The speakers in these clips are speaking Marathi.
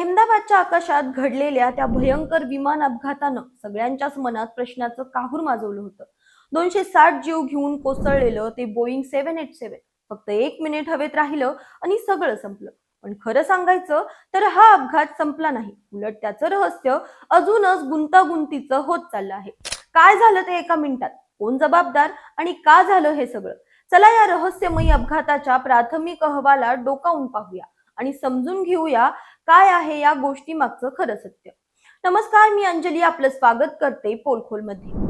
अहमदाबादच्या आकाशात घडलेल्या त्या भयंकर विमान अपघातानं सगळ्यांच्याच मनात प्रश्नाचं काहूर माजवलं होतं. दोनशे साठ जीव घेऊन कोसळलेलं ते बोईंग सेव्हन एट सेव्हन फक्त एक मिनिट हवेत राहिलं आणि सगळं संपलं. पण खरं सांगायचं तर हा अपघात संपला नाही. उलट त्याचं रहस्य अजूनच गुंतागुंतीचं होत चाललं आहे. काय झालं ते एका मिनिटात? कोण जबाबदार आणि का झालं हे सगळं? चला या रहस्यमयी अपघाताच्या प्राथमिक अहवालात डोकावून पाहूया. आणि समजून घेऊया काय आहे या गोष्टी मागचं खरं सत्य. नमस्कार मी अंजली आपलं स्वागत करते पोलखोलमध्ये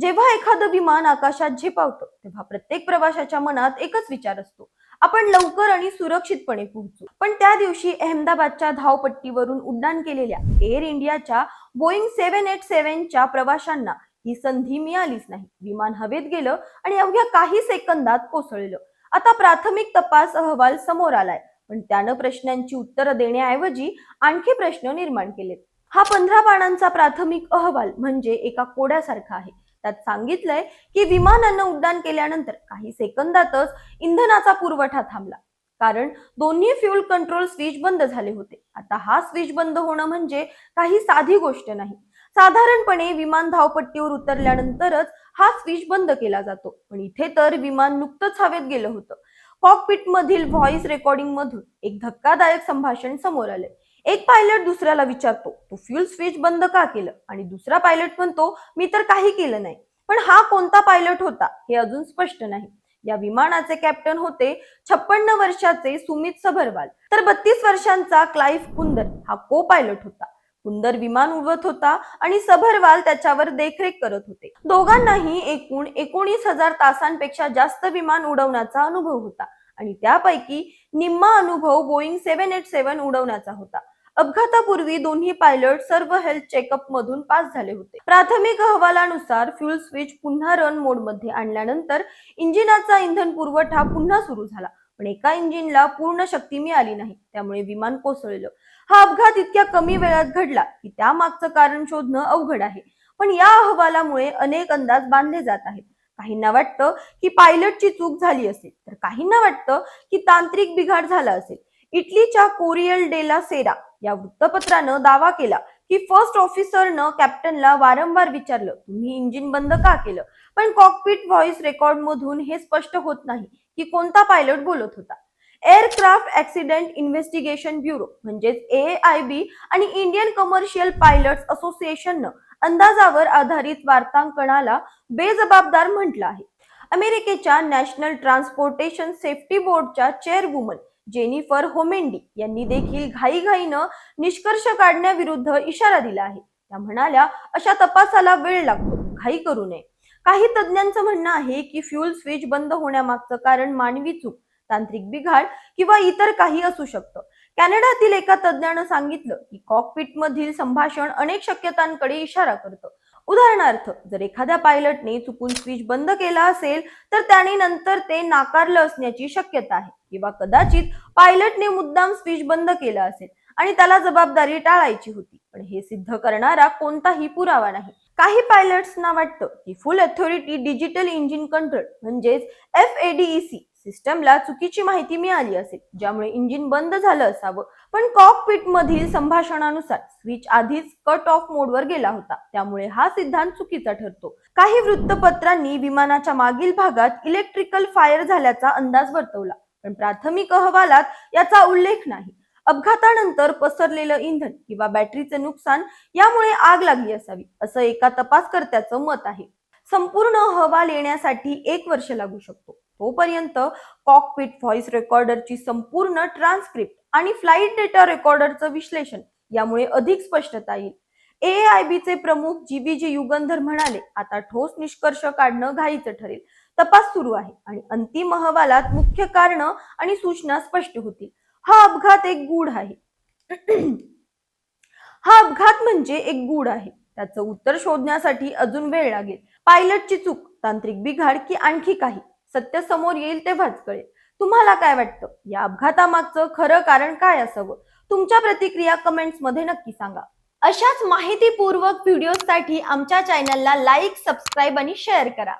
जेव्हा एखादं विमान आकाशात झेपावतं तेव्हा प्रत्येक प्रवाशाच्या मनात एकच विचार असतो. आपण लवकर आणि सुरक्षितपणे पोहोचू. पण त्या दिवशी अहमदाबादच्या धावपट्टीवरून उड्डाण केलेल्या एअर इंडियाच्या बोईंग सेव्हन एट सेव्हनच्या प्रवाशांना ही संधी मिळालीच नाही. विमान हवेत गेलं आणि अवघ्या काही सेकंदात कोसळलं. आता प्राथमिक तपास अहवाल समोर आलाय. पण त्यानं प्रश्नांची उत्तरं देण्याऐवजी आणखी प्रश्न निर्माण केलेत. हा पंधरा पानांचा प्राथमिक अहवाल म्हणजे एका कोड्यासारखा आहे. त्यात सांगितलंय की विमानानं उड्डाण केल्यानंतर काही सेकंदातच इंधनाचा पुरवठा थांबला. कारण दोन्ही फ्यूल कंट्रोल स्विच बंद झाले होते. आता हा स्विच बंद होणं म्हणजे काही साधी गोष्ट नाही. साधारणपणे विमान धावपट्टीवर उतरल्यानंतरच हा स्विच बंद केला जातो. पण इथे तर विमान नुकतंच हवेत गेलं होतं. कॉकपिट मधील व्हॉइस रेकॉर्डिंग मधून एक धक्कादायक संभाषण समोर आलंय. एक पायलट दुसऱ्याला विचारतो तू फ्यूल स्विच बंद का केलं? आणि दुसरा पायलट म्हणतो मी तर काही केलं नाही. पण हा कोणता पायलट होता हे अजून स्पष्ट नाही. या विमानाचे कॅप्टन होते छप्पन्न वर्षाचे सुमित सबरवाल. तर बत्तीस वर्षांचा क्लाइफ कुंदर हा को पायलट होता. कुंदर विमान उडवत होता आणि सभरवाल त्याच्यावर देखरेख करत होते. दोघांनाही एकूण एकोणीस हजार तासांपेक्षा जास्त विमान उडवण्याचा अनुभव होता आणि त्यापैकी निम्मा अनुभव बोईंग सेव्हन एट सेव्हन उडवण्याचा होता. अपघातापूर्वी दोन्ही पायलट सर्व हेल्थ चेकअप मधून पास झाले होते. प्राथमिक अहवालानुसार फ्यूल स्विच पुन्हा रन मोडमध्ये आणल्यानंतर इंजिनाचा इंधन पुरवठा पुन्हा सुरू झाला पण एका इंजिनला पूर्ण शक्ती मिळाली नाही त्यामुळे विमान कोसळलं. हा अपघात इतक्या कमी वेळात घडला की त्यामागचं कारण शोधणं अवघड आहे. पण या अहवालामुळे अनेक अंदाज बांधले जात आहेत. काहींना वाटतं की पायलटची चूक झाली असेल तर काहींना वाटतं की तांत्रिक बिघाड झाला असेल. इटलीच्या कोरियल डेला सेरा या वृत्तपत्रानं दावा केला की फर्स्ट ऑफिसरनं कॅप्टनला वारंवार विचारलं तुम्ही इंजिन बंद का केलं? पण कॉकपिट व्हॉइस रेकॉर्ड मधून हे स्पष्ट होत नाही की कोणता पायलट बोलत होता. एअरक्राफ्ट ऍक्सिडेंट इन्व्हेस्टिगेशन ब्युरो म्हणजेच ए आय बी आणि इंडियन कमर्शियल पायलट्स असोसिएशननं अंदाजावर आधारित वार्तांकनाला बेजबाबदार म्हटलं आहे. अमेरिकेच्या नॅशनल ट्रान्सपोर्टेशन सेफ्टी बोर्डच्या चेअरवुमन जेनिफर होमेंडी यांनी देखील घाईघाईनं निष्कर्ष काढण्याविरुद्ध इशारा दिला आहे. त्या म्हणाल्या अशा तपासाला वेळ लागतो. घाई करू नये. काही तज्ज्ञांचं म्हणणं आहे की फ्यूल स्विच बंद होण्यामागचं कारण मानवी चूक तांत्रिक बिघाड किंवा इतर काही असू शकतं. कॅनडातील एका तज्ज्ञानं सांगितलं की कॉकपिट मधील संभाषण अनेक शक्यतांकडे इशारा करतं. उदाहरणार्थ जर एखाद्या पायलटने चुकून स्विच बंद केला असेल तर त्याने नंतर ते नाकारलं असण्याची शक्यता आहे. किंवा कदाचित पायलटने मुद्दाम स्विच बंद केला असेल आणि त्याला जबाबदारी टाळायची होती. पण हे सिद्ध करणारा कोणताही पुरावा नाही. काही पायलट्सना वाटतं की full authority digital engine control म्हणजेच एफ एडीईसी सिस्टमला चुकीची माहिती मिळाली असेल ज्यामुळे इंजिन बंद झालं असावं. पण कॉकपिट मधील संभाषणानुसार स्विच आधीच कट ऑफ मोडवर गेला होता. त्यामुळे हा सिद्धांत चुकीचा ठरतो. काही वृत्तपत्रांनी विमानाच्या मागील भागात इलेक्ट्रिकल फायर झाल्याचा अंदाज वर्तवला. पण प्राथमिक अहवालात याचा उल्लेख नाही. अपघातानंतर पसरलेलं इंधन किंवा बॅटरीचं नुकसान यामुळे आग लागली असावी असं एका तपासकर्त्याचं मत आहे. संपूर्ण अहवाल येण्यासाठी एक वर्ष लागू शकतो. तोपर्यंत कॉकपिट व्हॉइस रेकॉर्डरची संपूर्ण ट्रान्स्क्रिप्ट आणि फ्लाईट डेटा रेकॉर्डरचं विश्लेषण यामुळे अधिक स्पष्टता येईल. ए आय बीचे प्रमुख जी बी जी युगंधर म्हणाले आता ठोस निष्कर्ष काढणं घाईचं ठरेल. तपास सुरू आहे आणि अंतिम अहवालात मुख्य कारण आणि सूचना स्पष्ट होतील. हा अपघात एक गूढ आहे. हा अपघात म्हणजे एक गूढ आहे. त्याचं उत्तर शोधण्यासाठी अजून वेळ लागेल. पायलटची चूक तांत्रिक बिघाड की आणखी काही? सत्य समोर येईल तेव्हाच कळेल. तुम्हाला काय वाटतं? या अपघातामागचं खरं कारण काय असावं? तुमच्या प्रतिक्रिया कमेंट्समध्ये नक्की सांगा. अशाच माहितीपूर्वक व्हिडिओसाठी आमच्या चॅनलला लाईक सबस्क्राईब आणि शेअर करा.